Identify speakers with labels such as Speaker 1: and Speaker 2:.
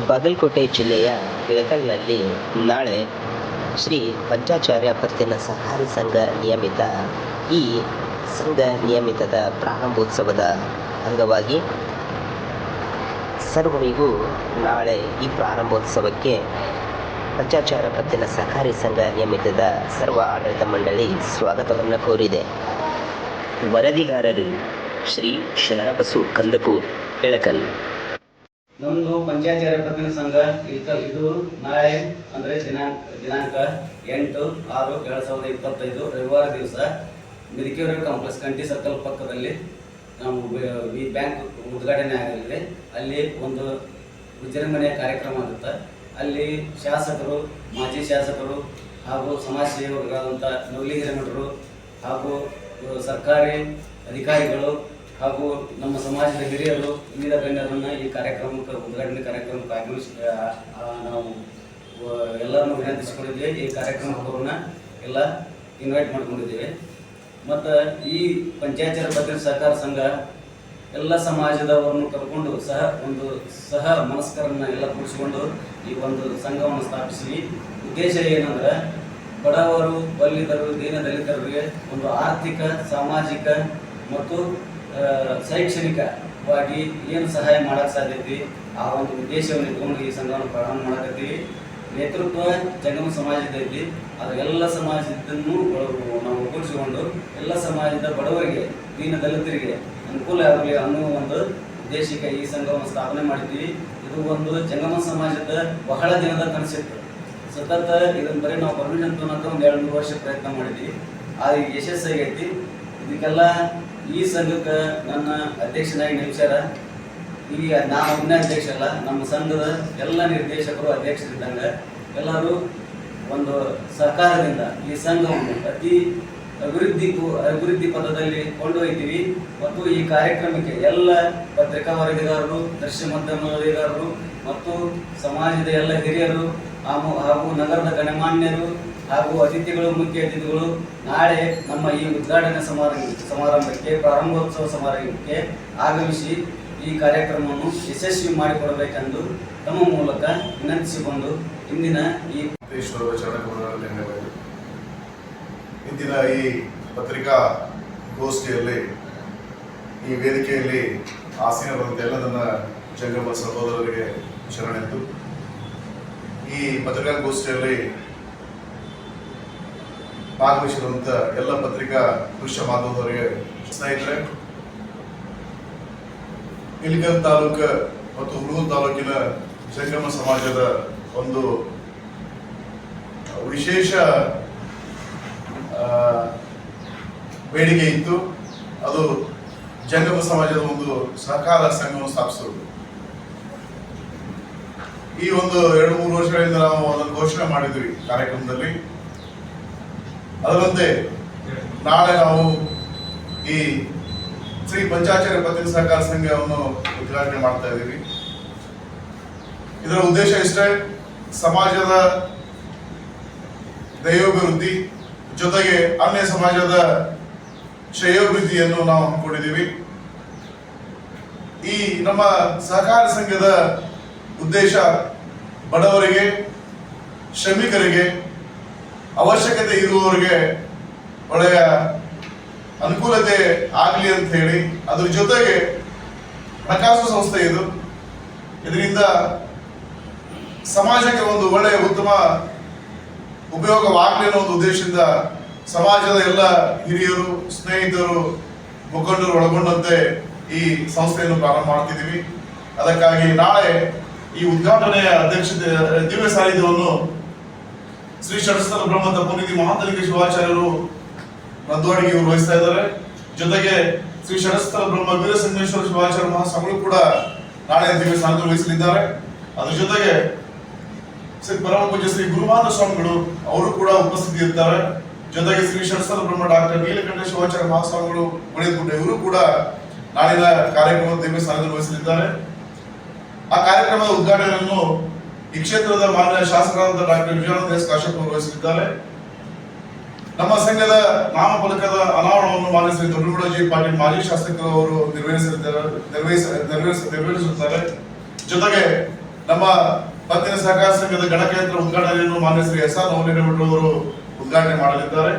Speaker 1: ಬಾಗಲಕೋಟೆ ಜಿಲ್ಲೆಯ ಗದಗ್ನಲ್ಲಿ ನಾಳೆ ಶ್ರೀ ಪಂಚಾಚಾರ್ಯ ಪತ್ತಿನ ಸಹಕಾರಿ ಸಂಘ ನಿಯಮಿತ, ಈ ಸಂಘ ನಿಯಮಿತದ ಪ್ರಾರಂಭೋತ್ಸವದ ಅಂಗವಾಗಿ ಸರ್ವರಿಗೂ ನಾಳೆ ಈ ಪ್ರಾರಂಭೋತ್ಸವಕ್ಕೆ ಪಂಚಾಚಾರ ಪತ್ತಿನ ಸಹಕಾರಿ ಸಂಘ ನಿಯಮಿತದ ಸರ್ವ ಆಡಳಿತ ಮಂಡಳಿ ಸ್ವಾಗತವನ್ನು ಕೋರಿದೆ. ವರದಿಗಾರರು ಶ್ರೀ ಶರಣಬಸು ಕಂದಕೂರ್ ಇಳಕಲ್
Speaker 2: ನಮ್ದು ಪಂಚಾಯತಿ ಪ್ರತಿನಿಧಿ ಸಂಘ ಇದು ನಾಳೆ ಅಂದ್ರೆ ದಿನಾಂಕ ದಿನಾಂಕ ಎಂಟು ಆರು ಎರಡ್ ಸಾವಿರದ ಇಪ್ಪತ್ತೈದು ರವಿವಾರ ದಿವಸ ಮಿರಿಕೆರೆ ಕಾಂಪ್ಲೆಕ್ಸ್ ಕಂಟಿ ಸರ್ಕಲ್ ಪಕ್ಕದಲ್ಲಿ ನಾವು ಈ ಬ್ಯಾಂಕ್ ಉದ್ಘಾಟನೆ ಆಗಲಿದೆ. ಅಲ್ಲಿ ಒಂದು ವಿಜೃಂಭಣೆಯ ಕಾರ್ಯಕ್ರಮ ಆಗುತ್ತೆ. ಅಲ್ಲಿ ಶಾಸಕರು, ಮಾಜಿ ಶಾಸಕರು ಹಾಗೂ ಸಮಾಜ ಸೇವಕರಾದಂಥ ನವಲಿ ಹಾಗೂ ಸರ್ಕಾರಿ ಅಧಿಕಾರಿಗಳು ಹಾಗೂ ನಮ್ಮ ಸಮಾಜದ ಹಿರಿಯರು ವಿವಿಧ ಗಣ್ಯರನ್ನ ಈ ಕಾರ್ಯಕ್ರಮಕ್ಕೆ, ಉದ್ಘಾಟನೆ ಕಾರ್ಯಕ್ರಮಕ್ಕೆ ಆಗಮಿಸಿ ನಾವು ಎಲ್ಲರನ್ನು ವಿನಂತಿಸಿಕೊಂಡಿದ್ದೇವೆ. ಈ ಕಾರ್ಯಕ್ರಮವನ್ನ ಎಲ್ಲ ಇನ್ವೈಟ್ ಮಾಡ್ಕೊಂಡಿದ್ದೇವೆ. ಮತ್ತು ಈ ಪಂಚಾಯತ್ ಭದ್ರತೆ ಸಹಕಾರ ಸಂಘ ಎಲ್ಲ ಸಮಾಜದವರನ್ನು ಕರ್ಕೊಂಡು ಸಹ ಒಂದು, ಸಹ ಮನಸ್ಕರನ್ನ ಎಲ್ಲ ಕೂಡಿಸ್ಕೊಂಡು ಈ ಒಂದು ಸಂಘವನ್ನು ಸ್ಥಾಪಿಸಿ ಉದ್ದೇಶ ಏನಂದ್ರೆ ಬಡವರು ಬಲ್ಲಿದರು ದೀನ ದಲಿತರಿಗೆ ಒಂದು ಆರ್ಥಿಕ, ಸಾಮಾಜಿಕ ಮತ್ತು ಶೈಕ್ಷಣಿಕವಾಗಿ ಏನು ಸಹಾಯ ಮಾಡಕ್ಕೆ ಸಾಧ್ಯತೆ? ಆ ಒಂದು ಉದ್ದೇಶವನ್ನು ಇಟ್ಕೊಂಡು ಈ ಸಂಘವನ್ನು ಪ್ರಾರಂಭ ಮಾಡಕತ್ತೀವಿ. ನೇತೃತ್ವ ಜಂಗಮ ಸಮಾಜದ ಐತಿ. ಅದು ಎಲ್ಲ ಸಮಾಜದನ್ನು ನಾವು ಒಗ್ಗೂಡಿಸಿಕೊಂಡು ಎಲ್ಲ ಸಮಾಜದ ಬಡವರಿಗೆ, ದೀನ ದಲಿತರಿಗೆ ಅನುಕೂಲ ಆಗಲಿ ಅನ್ನೋ ಒಂದು ಉದ್ದೇಶಕ್ಕೆ ಈ ಸಂಘವನ್ನು ಸ್ಥಾಪನೆ ಮಾಡಿದ್ವಿ ಇದು ಒಂದು ಜಂಗಮ ಸಮಾಜದ ಬಹಳ ದಿನದ ಕನಸಿತ್ತು. ಸತತ ಇದನ್ನ ಬರೀ ನಾವು ಪರ್ಮಿಷನ್ ತೊಗೊಳಕ್ಕೆ ಒಂದು ಎರಡು ಮೂರು ವರ್ಷ ಪ್ರಯತ್ನ ಮಾಡಿದ್ವಿ ಆ ಯಶಸ್ಸಾಗೈತಿ ಇದಕ್ಕೆಲ್ಲ ಈ ಸಂಘಕ್ಕೆ ನನ್ನ ಅಧ್ಯಕ್ಷನಾಗಿ ನಿಲ್ಸ್ಯಾರ. ಈಗ ನಾನು ಒಬ್ಬನೇ ಅಧ್ಯಕ್ಷ ಅಲ್ಲ, ನಮ್ಮ ಸಂಘದ ಎಲ್ಲ ನಿರ್ದೇಶಕರು ಅಧ್ಯಕ್ಷರಿದ್ದಂಗೆ ಎಲ್ಲರೂ ಒಂದು ಸಹಕಾರದಿಂದ ಈ ಸಂಘವನ್ನು ಅತಿ ಅಭಿವೃದ್ಧಿ ಅಭಿವೃದ್ಧಿ ಪದದಲ್ಲಿ ಕೊಂಡೊಯ್ತೀವಿ. ಮತ್ತು ಈ ಕಾರ್ಯಕ್ರಮಕ್ಕೆ ಎಲ್ಲ ಪತ್ರಿಕಾ ವರದಿಗಾರರು ದೃಶ್ಯ ಮಾಧ್ಯಮ ಮತ್ತು ಸಮಾಜದ ಎಲ್ಲ ಹಿರಿಯರು, ಹಾಗೂ ನಗರದ ಗಣ್ಯಮಾನ್ಯರು ಹಾಗೂ ಅತಿಥಿಗಳು, ಮುಖ್ಯ ಅತಿಥಿಗಳು, ನಾಳೆ ನಮ್ಮ ಈ ಉದ್ಘಾಟನಾ ಸಮಾರಂಭ, ಸಮಾರಂಭಕ್ಕೆ, ಪ್ರಾರಂಭೋತ್ಸವ ಸಮಾರಂಭಕ್ಕೆ ಆಗಮಿಸಿ ಈ ಕಾರ್ಯಕ್ರಮವನ್ನು ಯಶಸ್ವಿ ಮಾಡಿಕೊಡಬೇಕೆಂದು ತಮ್ಮ ಮೂಲಕ ವಿನಂತಿಸಿಕೊಂಡು ಇಂದಿನ ಈ.
Speaker 3: ಇಂದಿನ ಈ ಪತ್ರಿಕಾ ಗೋಷ್ಠಿಯಲ್ಲಿ, ಈ ವೇದಿಕೆಯಲ್ಲಿ ಆಸೀನರಂತೆ ಎಲ್ಲ ನನ್ನ ಜಂಗಮ ಸಹೋದರರಿಗೆ ಶರಣೆತ್ತು ಈ ಪತ್ರಿಕಾಗೋಷ್ಠಿಯಲ್ಲಿ ಭಾಗವಹಿಸಿರುವಂತ ಎಲ್ಲ ಪತ್ರಿಕಾ ದೃಶ್ಯ ಮಾಧ್ಯಮದವರಿಗೆ ಸ್ನೇಹಿತರೆ, ಇಲ್ಗಲ್ ತಾಲೂಕು ಮತ್ತು ಹುಡುಗೂರು ತಾಲೂಕಿನ ಜಂಗಮ ಸಮಾಜದ ಒಂದು, ವಿಶೇಷ ಬೇಡಿಕೆ ಇತ್ತು ಅದು ಜಂಗಮ ಸಮಾಜದ ಒಂದು ಸಹಕಾರ ಸಂಘವನ್ನು ಸ್ಥಾಪಿಸುವುದು ಈ ಒಂದು ಎರಡು ಮೂರು ವರ್ಷಗಳಿಂದ ನಾವು ಅದನ್ನು ಘೋಷಣೆ ಮಾಡಿದ್ವಿ ಕಾರ್ಯಕ್ರಮದಲ್ಲಿ. ಅದರಂತೆ ನಾಳೆ ನಾವು ಈ ಶ್ರೀ ಪಂಚಾಚಾರ್ಯ ಪತ್ರಿಕೆ ಸಹಕಾರ ಸಂಘವನ್ನು ಉದ್ಘಾಟನೆ ಮಾಡ್ತಾ ಇದ್ದೀವಿ. ಇದರ ಉದ್ದೇಶ ಇಷ್ಟೇ, ಸಮಾಜದ ದೈವಾಭಿವೃದ್ಧಿ ಜೊತೆಗೆ ಅನ್ಯ ಸಮಾಜದ ಶ್ರೇಯೋಭಿವೃದ್ಧಿಯನ್ನು ನಾವು ಹಮ್ಮಿಕೊಂಡಿದ್ದೀವಿ. ಈ ನಮ್ಮ ಸಹಕಾರ ಸಂಘದ ಉದ್ದೇಶ ಬಡವರಿಗೆ, ಶ್ರಮಿಕರಿಗೆ ಅವಶ್ಯಕತೆ ಇರುವವರಿಗೆ ಒಳ್ಳೆಯ ಅನುಕೂಲತೆ ಆಗಲಿ ಅಂತ ಹೇಳಿ ಅದ್ರ ಜೊತೆಗೆ ಹಣಕಾಸು ಸಂಸ್ಥೆ ಇದು. ಇದರಿಂದ ಸಮಾಜಕ್ಕೆ ಒಂದು ಒಳ್ಳೆಯ ಉತ್ತಮ ಉಪಯೋಗವಾಗಲಿ ಅನ್ನೋ ಒಂದು ಉದ್ದೇಶದಿಂದ ಸಮಾಜದ ಎಲ್ಲ ಹಿರಿಯರು, ಸ್ನೇಹಿತರು, ಮುಖಂಡರು ಒಳಗೊಂಡಂತೆ ಈ ಸಂಸ್ಥೆಯನ್ನು ಪ್ರಾರಂಭ ಮಾಡ್ತಿದ್ದೀವಿ. ಅದಕ್ಕಾಗಿ ನಾಳೆ ಈ ಉದ್ಘಾಟನೆಯ ಅಧ್ಯಕ್ಷತೆ ದಿವ್ಯ ಸಾನ್ನಿಧ್ಯವನ್ನು ಶ್ರೀ ಷಡಸ್ಥಲ ಬ್ರಹ್ಮದ ತಪೋನಿಧಿ ಮಹಾಂತಲಿಂಗ ಶಿವಾಚಾರ್ಯರು ರದ್ವಾಡಿಗೆ ವಹಿಸ್ತಾ ಇದ್ದಾರೆ. ಜೊತೆಗೆ ಶ್ರೀ ಷಡಸ್ಥಲ ಬ್ರಹ್ಮ ವೀರಸಿಂಹೇಶ್ವರ ಶಿವಾಚಾರ್ಯ ಮಹಾಸ್ವಾಮಿಗಳು ಕೂಡ ನಾಳೆ ದಿವ್ಯ ಸಾಧನೆ ವಹಿಸಲಿದ್ದಾರೆ. ಅದ್ರ ಜೊತೆಗೆ ಶ್ರೀ ಪರಮ ಪೂಜ್ಯ ಶ್ರೀ ಗುರುಮಾನ ಸ್ವಾಮಿಗಳು ಅವರು ಕೂಡ ಉಪಸ್ಥಿತಿ ಇರ್ತಾರೆ ಜೊತೆಗೆ ಶ್ರೀ ಶರಸ್ಥಲ ಬ್ರಹ್ಮ ಡಾಕ್ಟರ್ ನೀಲಕಂಠ ಶಿವಾಚಾರ್ಯ ಮಹಾಸ್ವಾಮಿಗಳು ಗುಣಿಗುಡ್ಡ ಇವರು ಕೂಡ ನಾಳಿನ ಕಾರ್ಯಕ್ರಮದ ದಿವ್ಯ ಸಾಧನೆ ವಹಿಸಲಿದ್ದಾರೆ. ಆ ಕಾರ್ಯಕ್ರಮದ ಉದ್ಘಾಟನೆಯನ್ನು ಈ ಕ್ಷೇತ್ರದ ಮಾನ್ಯ ಶಾಸಕರಾದ ಡಾಕ್ಟರ್ ವಿಜಯಾನಂದ ಎಸ್ ಕಾಶ್ಯಪ್ ನಮ್ಮ ಸಂಘದ ನಾಮಫಲಕದ ಅನಾವರಣವನ್ನು ಮಾನ್ಯ ಶ್ರೀ ದೊಡ್ಡಗೌಡಜಿ ಪಾಟೀಲ್ ಮಾಜಿ ಶಾಸಕರು ಅವರು ನಿರ್ವಹಿಸುತ್ತಾರೆ. ಜೊತೆಗೆ ನಮ್ಮ ಪತ್ತಿನ ಸಹಕಾರ ಸಂಘದ ಗಣಕಯಂತ್ರ ಉದ್ಘಾಟನೆಯನ್ನು ಮಾನ್ಯ ಶ್ರೀ ಎಸ್ ಆರ್ ಅವರು ಉದ್ಘಾಟನೆ ಮಾಡಲಿದ್ದಾರೆ.